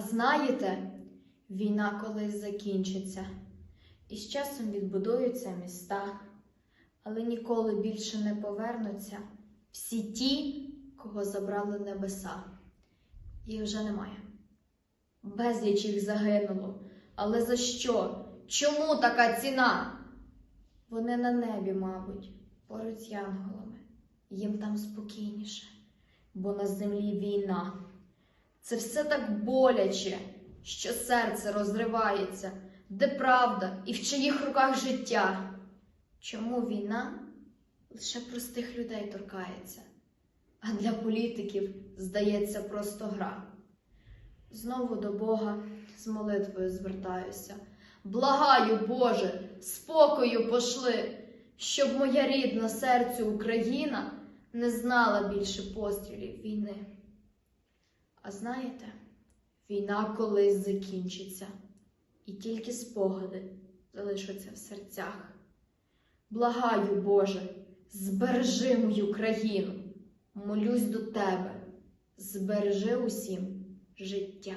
А знаєте, війна колись закінчиться, і з часом відбудуються міста, але ніколи більше не повернуться всі ті, кого забрали небеса. Їх вже немає. Безліч їх загинуло. Але за що? Чому така ціна? Вони на небі, мабуть, поруч з янголами. Їм там спокійніше, бо на землі війна. Це все так боляче, що серце розривається, де правда і в чиїх руках життя. Чому війна лише простих людей торкається, а для політиків здається просто гра? Знову до Бога з молитвою звертаюся. Благаю, Боже, спокою пошли, щоб моя рідна серцю Україна не знала більше пострілів війни. Знаєте, війна колись закінчиться, і тільки спогади залишаться в серцях. Благаю, Боже, збережи мою країну, молюсь до Тебе, збережи усім життя.